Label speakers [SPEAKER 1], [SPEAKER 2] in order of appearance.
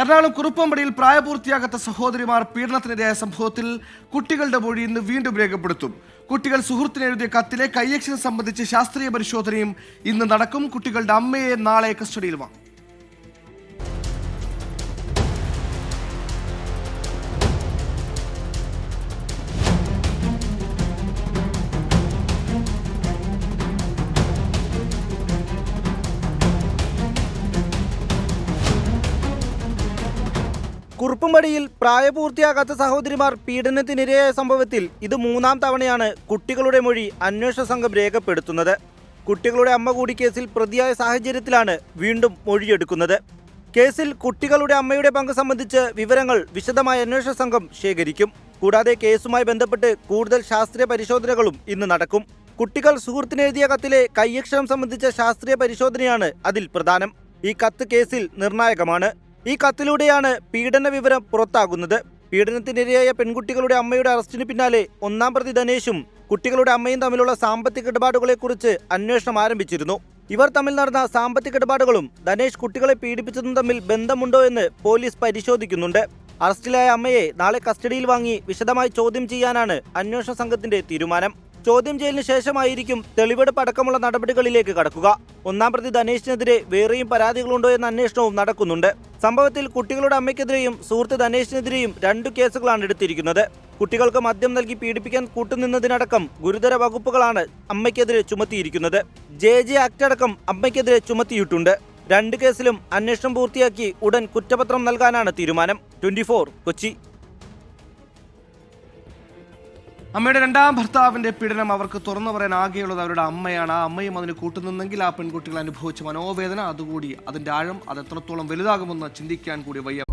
[SPEAKER 1] എറണാകുളം കുറുപ്പമ്പടിയിൽ പ്രായപൂർത്തിയാകാത്ത സഹോദരിമാർ പീഡനത്തിനിരയായ സംഭവത്തിൽ കുട്ടികളുടെ മൊഴി ഇന്ന് വീണ്ടും രേഖപ്പെടുത്തും. കുട്ടികൾ സുഹൃത്തിന് എഴുതിയ കത്തിലെ കയ്യക്ഷരം സംബന്ധിച്ച് ശാസ്ത്രീയ പരിശോധനയും ഇന്ന് നടക്കും. കുട്ടികളുടെ അമ്മയെ നാളെ കസ്റ്റഡിയിൽ വാങ്ങും.
[SPEAKER 2] കുറുപ്പുംപടിയിൽ പ്രായപൂർത്തിയാകാത്ത സഹോദരിമാർ പീഡനത്തിനിരയായ സംഭവത്തിൽ ഇത് മൂന്നാം തവണയാണ് കുട്ടികളുടെ മൊഴി അന്വേഷണ സംഘം രേഖപ്പെടുത്തുന്നത്. കുട്ടികളുടെ അമ്മ കൂടി കേസിൽ പ്രതിയായ സാഹചര്യത്തിലാണ് വീണ്ടും മൊഴിയെടുക്കുന്നത്. കേസിൽ കുട്ടികളുടെ അമ്മയുടെ പങ്ക് സംബന്ധിച്ച് വിവരങ്ങൾ വിശദമായ അന്വേഷണ സംഘം ശേഖരിക്കും. കൂടാതെ കേസുമായി ബന്ധപ്പെട്ട് കൂടുതൽ ശാസ്ത്രീയ പരിശോധനകളും ഇന്ന് നടക്കും. കുട്ടികൾ സുഹൃത്തിനെഴുതിയ കത്തിലെ കയ്യക്ഷരം സംബന്ധിച്ച ശാസ്ത്രീയ പരിശോധനയാണ് അതിൽ പ്രധാനം. ഈ കത്ത് കേസിൽ നിർണായകമാണ്. ഈ കത്തിലൂടെയാണ് പീഡന വിവരം പുറത്താകുന്നത്. പീഡനത്തിനിരയായ പെൺകുട്ടികളുടെ അമ്മയുടെ അറസ്റ്റിന് പിന്നാലെ ഒന്നാം പ്രതി ധനേഷും കുട്ടികളുടെ അമ്മയും തമ്മിലുള്ള സാമ്പത്തിക ഇടപാടുകളെക്കുറിച്ച് അന്വേഷണം ആരംഭിച്ചിരുന്നു. ഇവർ തമ്മിൽ നടന്ന സാമ്പത്തിക ഇടപാടുകളും ധനേഷ് കുട്ടികളെ പീഡിപ്പിച്ചതും തമ്മിൽ ബന്ധമുണ്ടോ എന്ന് പോലീസ് പരിശോധിക്കുന്നുണ്ട്. അറസ്റ്റിലായ അമ്മയെ നാളെ കസ്റ്റഡിയിൽ വാങ്ങി വിശദമായി ചോദ്യം ചെയ്യാനാണ് അന്വേഷണ സംഘത്തിന്റെ തീരുമാനം. ചോദ്യം ചെയ്യലിന് ശേഷമായിരിക്കും തെളിവെടുപ്പ് അടക്കമുള്ള നടപടികളിലേക്ക് കടക്കുക. ഒന്നാം പ്രതി ധനേഷിനെതിരെ വേറെയും പരാതികളുണ്ടോ എന്ന അന്വേഷണവും നടക്കുന്നുണ്ട്. സംഭവത്തിൽ കുട്ടികളുടെ അമ്മയ്ക്കെതിരെയും സുഹൃത്ത് ധനേഷിനെതിരെയും രണ്ടു കേസുകളാണ് എടുത്തിരിക്കുന്നത്. കുട്ടികൾക്ക് മദ്യം നൽകി പീഡിപ്പിക്കാൻ കൂട്ടുനിന്നതിനടക്കം ഗുരുതര വകുപ്പുകളാണ് അമ്മയ്ക്കെതിരെ ചുമത്തിയിരിക്കുന്നത്. ജെ ജെ ആക്ട് അടക്കം അമ്മയ്ക്കെതിരെ ചുമത്തിയിട്ടുണ്ട്. രണ്ട് കേസിലും അന്വേഷണം പൂർത്തിയാക്കി ഉടൻ കുറ്റപത്രം നൽകാനാണ് തീരുമാനം. ട്വന്റി കൊച്ചി.
[SPEAKER 1] അമ്മയുടെ രണ്ടാം ഭർത്താവിന്റെ പീഡനം അവർക്ക് തുറന്നു പറയാൻ ആകെയുള്ളത് അവരുടെ അമ്മയാണ്. ആ അമ്മയും അതിന് കൂട്ടുനിന്നെങ്കിൽ ആ പെൺകുട്ടികൾ അനുഭവിച്ച മനോവേദന അതുകൂടി അതിന്റെ ആഴം അത് എത്രത്തോളം വലുതാകുമെന്ന് ചിന്തിക്കാൻ കൂടി വയ്യ